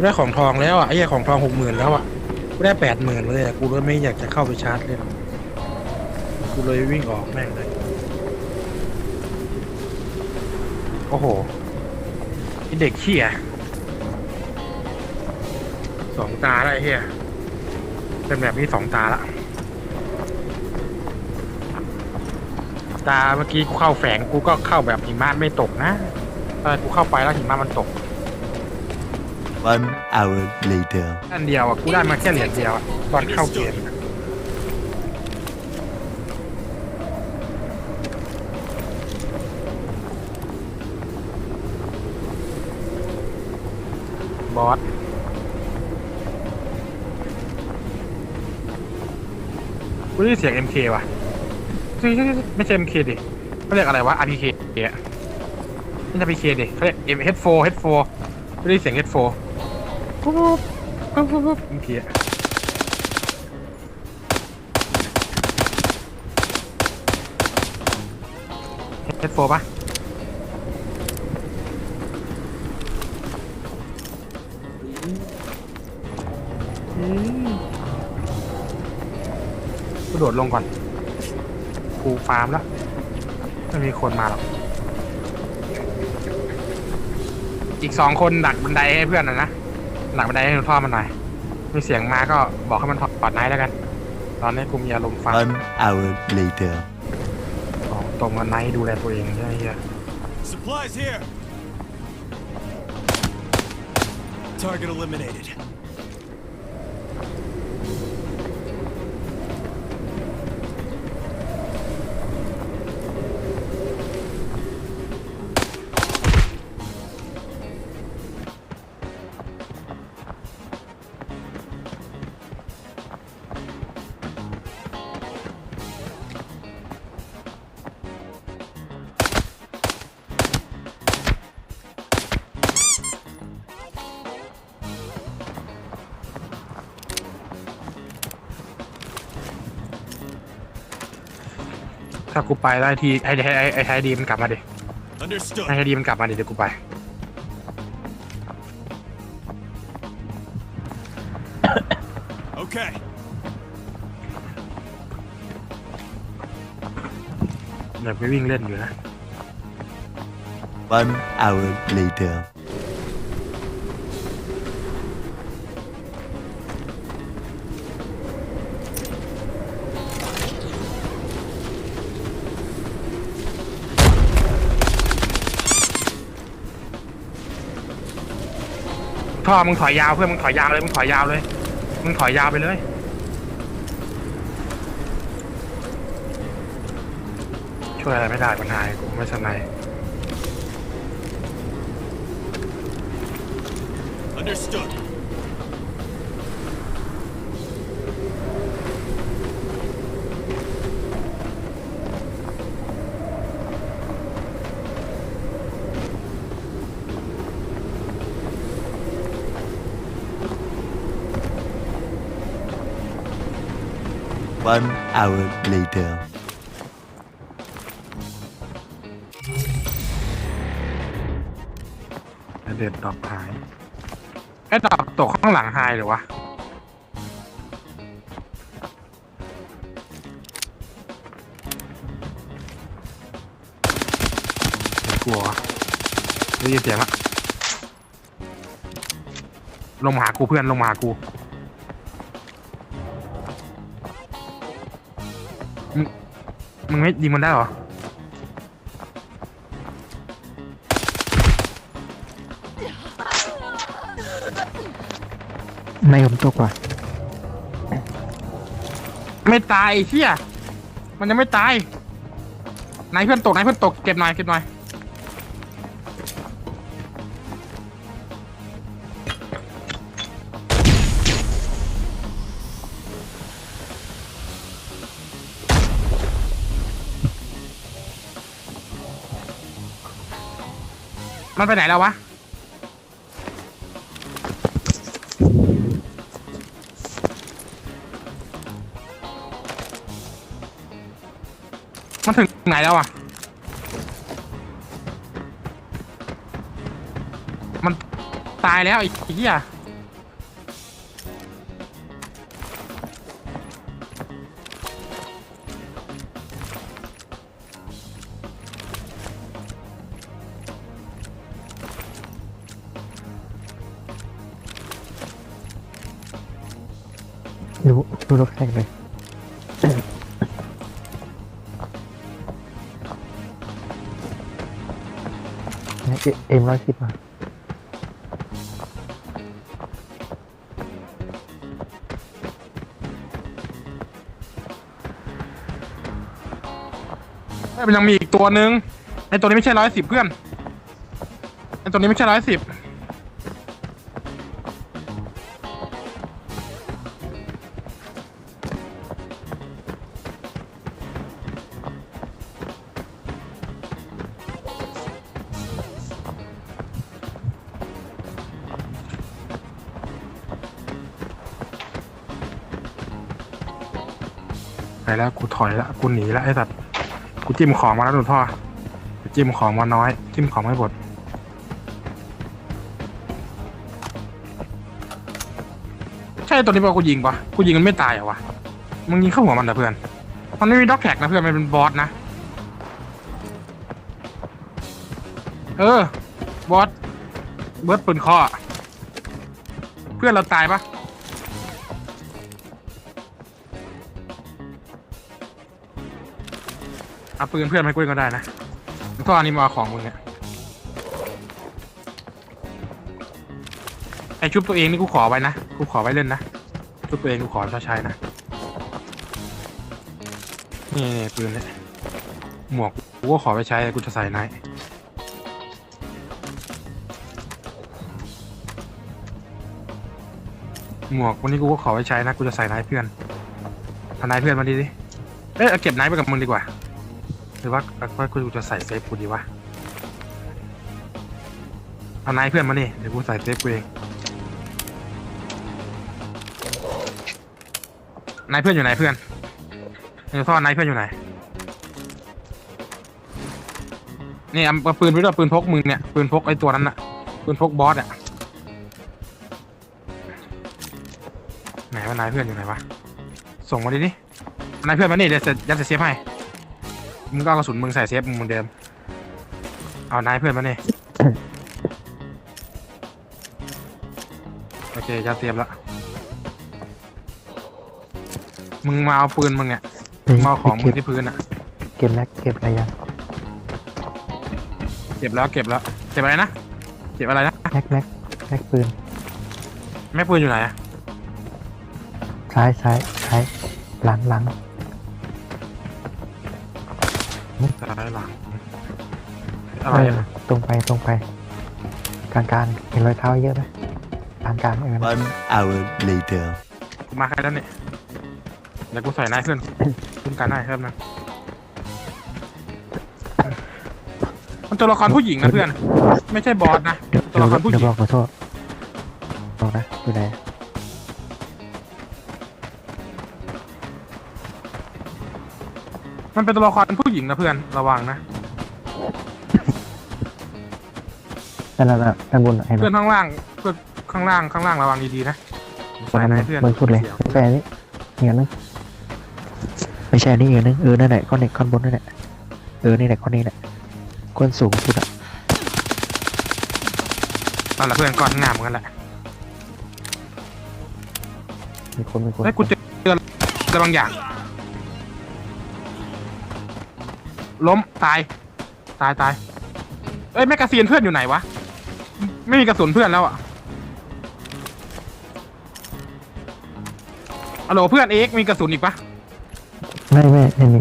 กูได้ของทองแล้วอะไอ้เหี้ยของทองหกหมื่นแล้วอะกูได้แปดหมื่นเลยอะกูเลยไม่อยากจะเข้าไปชาร์จเลยกูเลยวิ่งออกแม่งเลยโอ้โหไอเด็กเขี้ยสองตาแล้วไอ้เหี้ยเป็นแบบนี้สองตาละตาเมื่อกี้กูเข้าแฝงกูก็เข้าแบบหิมะไม่ตกนะตอนกูเข้าไปแล้วหิมะมันตก One hour later. อันเดียวอะกูได้มาแค่เหรียญเดียวอะตอนเข้าเกมบอสกูได้ยินเสียง MK ว่ะไม่ใช่ MK ดิเขาเรียกอะไรวะ RPK อะไม่ใช่ RPK ดิเขาเรียก M H4 H4 ไม่ได้ยินเสียง H4 ปุ๊บปุ๊บปุ๊บปุ๊บเมื่อกี้อะเฮดโฟปะอืมกระโดดลงก่อนกูฟาร์มแล้วไม่มีคนมาหรอกอีกสองคนดักบันไดให้เพื่อนนะนะ หลังบันไดให้พ่อมันหน่อย มีเสียงมาก็บอกให้มันถอดไนท์แล้วกัน ตอนนี้กูมีอารมณ์ฟัง One hour later. ของตรงกับไนท์ดูแลตัวเองใช่ไหมเฮีย Supplies here. Target eliminated. ถ้ากูไปได้ทีไอ้ไอ้ไอ้ไอ้ไทยดีมันกลับมาดิ Understood. ไอ้ไทยดีมันกลับมาดิเดี๋ยวกูไป Okay. เดี๋ยวไปวิ่งเล่นอยู่นะ One hour later. ท่อมึงถอยยาวเพื่อนมึงถอยยาวเลยมึงถอยยาวเลย มึงถอยยาวไปเลยช่วยอะไรไม่ได้ปัญหากูไม่สนาย Understood. 1 hour later. เด็ดดอกหายไอ้ดอกตกข้างหลังหายหรือวะ กลัวได้ยินเสียงละลงมาหากูเพื่อนลงมาหากู มึงมึงไม่ยิงมันได้เหรอไม่ผมตกว่ะไม่ตายไอ้เฮียมันยังไม่ตายนายเพื่อนตกนายเพื่อนตกเก็บหน่อยเก็บหน่อย มันไปไหนแล้ววะ มันถึงไหนแล้วอะ มันตายแล้วไอ้เหี้ย ดูรถแข่งเลยเนี่ยเอ็มร้อยสิบมาเอ้ยมันยังมีอีกตัวนึงไอตัวนี้ไม่ใช่ร้อยสิบเพื่อนไอตัวนี้ไม่ใช่ร้อยสิบ ไปแล้วกูถอยล้วกูหนีล้วไอ้สัตว์กูจิ้มของมาแล้วหนูพ่อกูจิ้มของมาน้อย จิ้มของไม่หมดใช่ตัวนี้ป่ะกูยิงปะกูยิงมันไม่ตายเหรอวะมึงยิงเข้าหัวมันเหรอเพื่อน มันไม่มีด็อกแท็กนะเพื่อนมันเป็นบอสนะ เออ บอสเบิร์ดปืนคอเพื่อนเราตายปะ เอาปืนเพื่อนมาให้กูก็ได้นะท่ออันนี้มาเอาของมึงเนี่ยไอชุบตัวเองนี่กูขอไว้นะกูขอไว้เล่นนะชุบตัวเองกูขอใช้นะนี่นี่ปืนเนี่ยหมวกกูก็ขอไปใช้กูจะใส่ไหนหมวกวันนี้กูก็ขอไปใช้นะกูจะใส่ไหนเพื่อนเอาไหนเพื่อนมาดีดิ เอ้ยเอาเก็บไหนไปกับมึงดีกว่า หรือว่าว่ากูจะใส่เซฟกูดีวะเอานายเพื่อนมานี่เดี๋ยวกูใส่เซฟกูเองนายเพื่อนอยู่ไหนเพื่อนเดี๋ยวท่อนนายเพื่อนอยู่ไหนนี่เอาปืนไปด้วยปืนพกมึงเนี่ยปืนพกไอ้ตัวนั้นน่ะปืนพกบอสอะไหนว่านายเพื่อนอยู่ไหนวะส่งมาดิดินายเพื่อนมานี่เดี๋ยวเสร็จยัดใส่เซฟให้ มึงก็เอากระสุนมึงใส่เซฟมึงเหมือนเดิม เอานายเพื่อนมาเนี่ย โอเคจะเตรียมแล้วมึงมาเอาปืนมึงเนี่ยมึงมาเอาของมึเก็งบที่พื้นอะ เก็บแล้วเก็บอะไรยังเก็บแล้วเก็บแล้ว เก็บอะไรนะ เก็บอะไรนะ แม็กแม็กแม็กปืนแม่ปืนอยู่ไหนอะซ้ายซ้ายซ้ายหลังหลัง หลังอะไรเอออะตรงไปตรงไปกลางกลางเห็นรอยเท้าเยอะไหมกลางกลางเออ One hour later. กูมาใครแล้วเนี่ยเดี๋ยวกูใส่นายเพื่อนคุ้มกันให้เพิ่มนะมันตัวละครผู้หญิงนะเพื่อน ไม่ใช่บอสนะเดี๋ยวตัวละครผู้หญิเดี๋ยวงบอกขอโทษบอกนะอยู่ไหน มันเป็นตัวละครผู้หญิงนะเพื่อนระวังนะนั่นน่ะน่ะข้างบนน่ะเห็นไหมเพื่อนข้างล่างเพื่อนข้างล่างข้างล่างระวังดีๆนะคนใส่นั้นนายน่ะเพื่อนมึงพูดเลยสีวไม่ใช่อันนี้อีกอันนึงไม่ใช่อันนี้อีกอันนึงเออนั่นแหละก้อนเด็กก้อนบนนั่นแหละเออนี่แหละก้อนนี้แหละก้อนสูงสุดอะนั่นแหละเพื่อนก้อนข้างหน้าเหมือนกันแหละมีคนมีคนเฮ้ยกูเจอเจออะไรบางอย่าง ล้มตาย ตายตายเอ้ยแมกกาซีนเพื่อนอยู่ไหนวะ ไม่มีกระสุนเพื่อนแล้วอะฮัลโหลเพื่อนเอ็กซ์มีกระสุนอีกปะไม่ไม่ไม่มี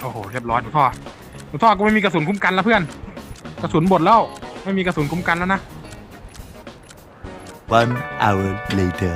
โอ้โหเรียบร้อยหลวงพ่อหลวงพ่อกูไม่มีกระสุนคุ้มกันแล้วเพื่อน กระสุนหมดแล้ว ไม่มีกระสุนคุ้มกันแล้วนะ One hour later.